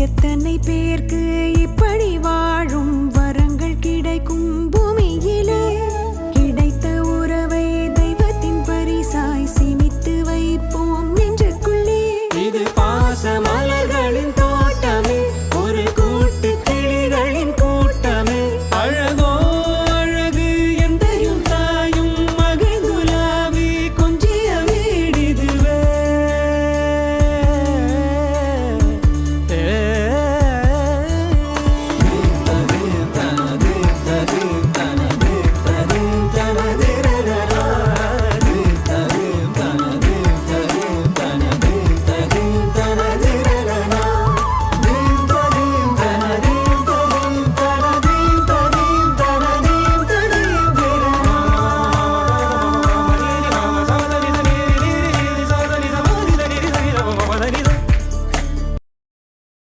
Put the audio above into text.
எத்தனை பேருக்கு